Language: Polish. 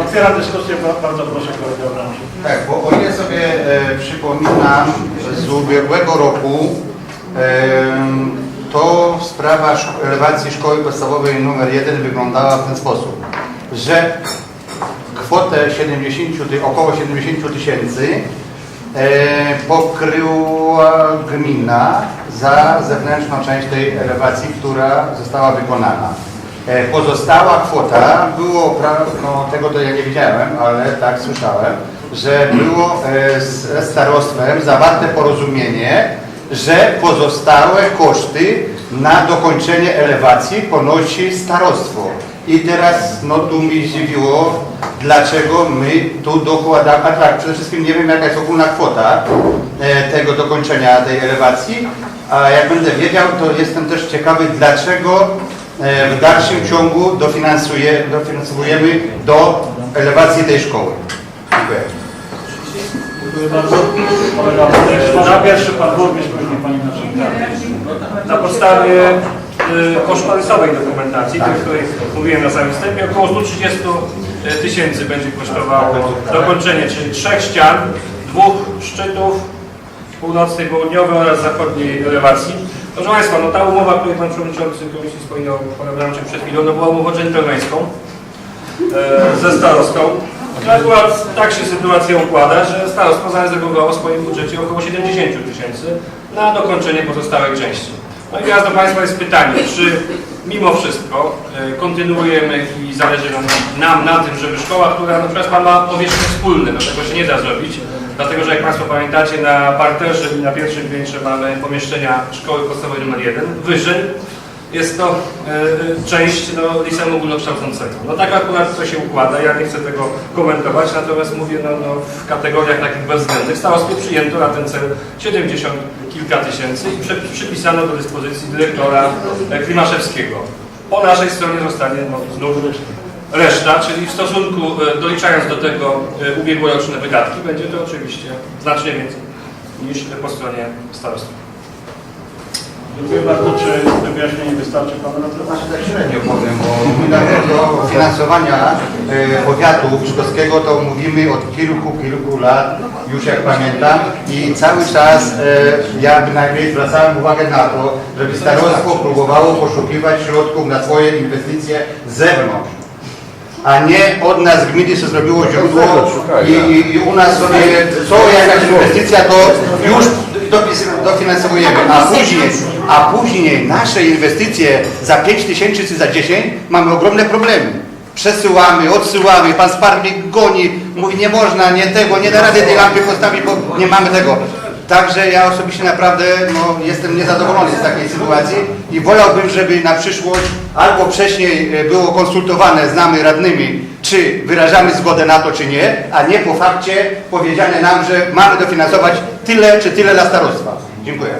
Otwieram dyskusję, Ba- bardzo proszę kolegę. Tak, bo o ile sobie e, przypominam z ubiegłego roku, em, to sprawa elewacji szkoły podstawowej numer 1 wyglądała w ten sposób, że kwotę 70, ty- około 70 tysięcy e, pokryła gmina za zewnętrzną część tej elewacji, która została wykonana. E, Pozostała kwota było, no tego to ja nie widziałem, ale tak słyszałem, że było e, z starostwem zawarte porozumienie, że pozostałe koszty na dokończenie elewacji ponosi starostwo. I teraz no tu mnie zdziwiło, dlaczego my tu dokładamy, a tak, przede wszystkim nie wiem jaka jest ogólna kwota e, tego dokończenia tej elewacji, a jak będę wiedział, to jestem też ciekawy, dlaczego w dalszym ciągu dofinansuje, dofinansujemy do elewacji tej szkoły. Dziękuję. Dziękuję bardzo. Na pierwszy pan burmistrz, później pani naczelnik. Na podstawie y, kosztorysowej dokumentacji, o której mówiłem na samym wstępie, około 130 tysięcy będzie kosztowało dokończenie, czyli trzech ścian, dwóch szczytów, północnej, południowej oraz zachodniej elewacji. Proszę Państwa, no ta umowa, której Pan Przewodniczący Komisji wspominał, Pan Adamczyk przed chwilą, no była umową dżentelmeńską e, ze starostką. No akurat tak się sytuacja układa, że starostwo zarezerwowało w swoim budżecie około 70 tysięcy na dokończenie pozostałych części. No i teraz do Państwa jest pytanie, czy mimo wszystko e, kontynuujemy i zależy nam, nam na tym, żeby szkoła, która na przykład ma powierzchnie wspólne, no tego się nie da zrobić, dlatego że jak Państwo pamiętacie, na parterze i na pierwszym piętrze mamy pomieszczenia szkoły podstawowej nr 1, wyżej jest to e, część no, liceum ogólnokształcącego. No tak akurat to się układa, ja nie chcę tego komentować, natomiast mówię no, no, w kategoriach takich bezwzględnych. Starostwie przyjęto na ten cel 70 kilka tysięcy i przy, przypisano do dyspozycji dyrektora e, Klimaszewskiego. Po naszej stronie zostanie no, znów reszta, czyli w stosunku, e, doliczając do tego ubiegłoroczne wydatki, będzie to oczywiście znacznie więcej niż po stronie starostwa. Dziękuję bardzo. Czy te wyjaśnienie wystarczy panu na temat? Znaczy tak średnio powiem, bo do finansowania e, powiatu pszczkowskiego to mówimy od kilku, kilku lat, już jak pamiętam i cały czas e, ja bynajmniej zwracałem uwagę na to, żeby starostwo próbowało poszukiwać środków na swoje inwestycje z zewnątrz. A nie od nas gminy się zrobiło źródło i, i, i u nas sobie co jakaś inwestycja to już dopis, dofinansowujemy, a później, a później nasze inwestycje za 5 tysięcy czy za 10 mamy ogromne problemy. Przesyłamy, odsyłamy, pan skarbnik goni, mówi nie można, nie tego, nie da rady tej lampy postawić, bo nie mamy tego. Także ja osobiście naprawdę no, jestem niezadowolony z takiej sytuacji i wolałbym, żeby na przyszłość albo wcześniej e, było konsultowane z nami radnymi, czy wyrażamy zgodę na to, czy nie, a nie po fakcie powiedziane nam, że mamy dofinansować tyle czy tyle dla starostwa. Dziękuję.